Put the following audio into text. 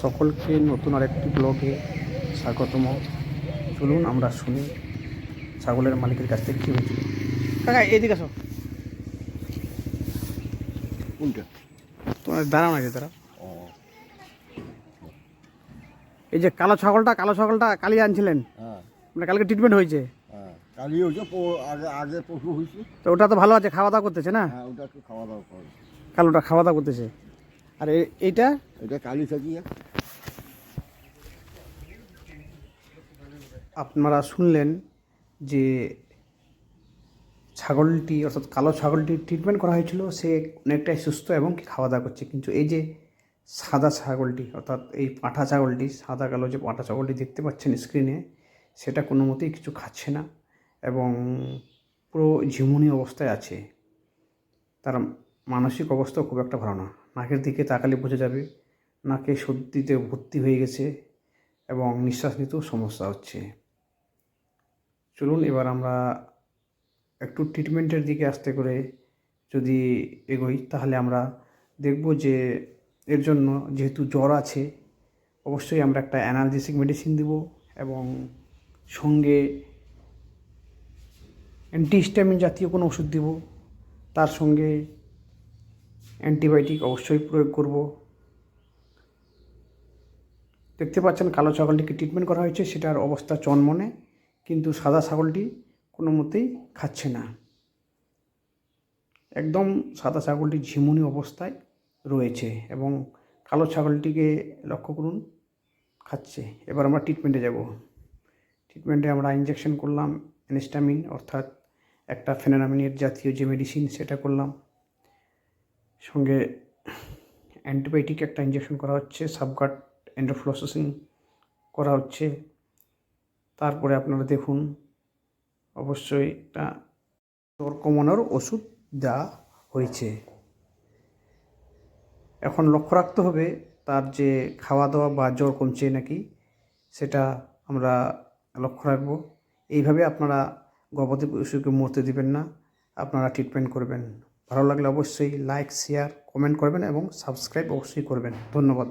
সকলকে নতুন আরেকটি ব্লগে স্বাগতম। চলুন আমরা শুনি ছাগলের মালিকের কাছ থেকে কী হয়েছিল। কাকা এদিকে আসো। কোনটা? তোমার দাঁড়াও না যে তারা ও। এই যে কালো ছাগলটা কালো ছাগলটা কালি আনছিলেন। হ্যাঁ। মানে কালকে ট্রিটমেন্ট হয়েছে। হ্যাঁ কালি হয়েছে আগে আগে পশু হয়েছে। তো ওটা তো ভালো আছে খাওয়া দাওয়া করতেছে না? হ্যাঁ ওটা খাওয়া দাওয়া করে কালোটা খাওয়া দাওয়া করতেছে। আর এ- এইটা? এটা কালি থাকি আপনারা শুনলেন যে ছাগলটি অর্থাৎ কালো ছাগলটি ট্রিটমেন্ট করা হয়েছিল সে অনেকটাই সুস্থ এবং খাওয়া দাওয়া করছে। কিন্তু এই যে সাদা ছাগলটি অর্থাৎ এই পাঁঠা ছাগলটি সাদা কালো যে পাঁঠা ছাগলটি দেখতে পাচ্ছেন স্ক্রিনে সেটা কোনো মতেই কিছু খাচ্ছে না এবং পুরো ঝিমুনি অবস্থায় আছে। তার মানসিক অবস্থাও খুব একটা ভালো না। নাকের দিকে তাকালে বোঝা যাবে, নাকে সর্দিতে ভর্তি হয়ে গেছে এবং নিঃশ্বাস নিতেও সমস্যা হচ্ছে। চলুন এবার আমরা একটু ট্রিটমেন্টের দিকে আসতে করে যদি এগোই, তাহলে আমরা দেখব যে এর জন্য যেহেতু জ্বর আছে, অবশ্যই আমরা একটা অ্যানালজেসিক মেডিসিন দেব এবং সঙ্গে অ্যান্টিহিস্টামিন জাতীয় কোনো ওষুধ দেব। তার সঙ্গে অ্যান্টিবায়োটিক অবশ্যই প্রয়োগ করব। দেখতে পাচ্ছেন কালো ছাগলটিকে ট্রিটমেন্ট করা হয়েছে, সেটার অবস্থা চনমনে, কিন্তু সাদা ছাগলটি কোনো মতেই খাচ্ছে না। একদম সাদা ছাগলটি ঝিমুনি অবস্থায় রয়েছে এবং কালো ছাগলটিকে লক্ষ্য করুন, খাচ্ছে। এবার আমরা ট্রিটমেন্টে যাব। ট্রিটমেন্টে আমরা ইঞ্জেকশন করলাম অ্যানিস্টামিন অর্থাৎ একটা ফেনারামিনের জাতীয় যে মেডিসিন সেটা করলাম। সঙ্গে অ্যান্টিবায়োটিক একটা ইঞ্জেকশন করা হচ্ছে সাবগাট এন্ডোফ্লোসিং করা হচ্ছে। তারপরে আপনারা দেখুন, অবশ্যই একটা জ্বর কমানোর ওষুধ দেওয়া হয়েছে। এখন লক্ষ্য রাখতে হবে, তার যে খাওয়া দাওয়া বা জ্বর কমছে নাকি, সেটা আমরা লক্ষ্য রাখব। এইভাবে আপনারা গর্ভবতী পশুকে মরতে দিবেন না, আপনারা ট্রিটমেন্ট করবেন। ভালো লাগলে অবশ্যই লাইক শেয়ার কমেন্ট করবেন এবং সাবস্ক্রাইব অবশ্যই করবেন। ধন্যবাদ।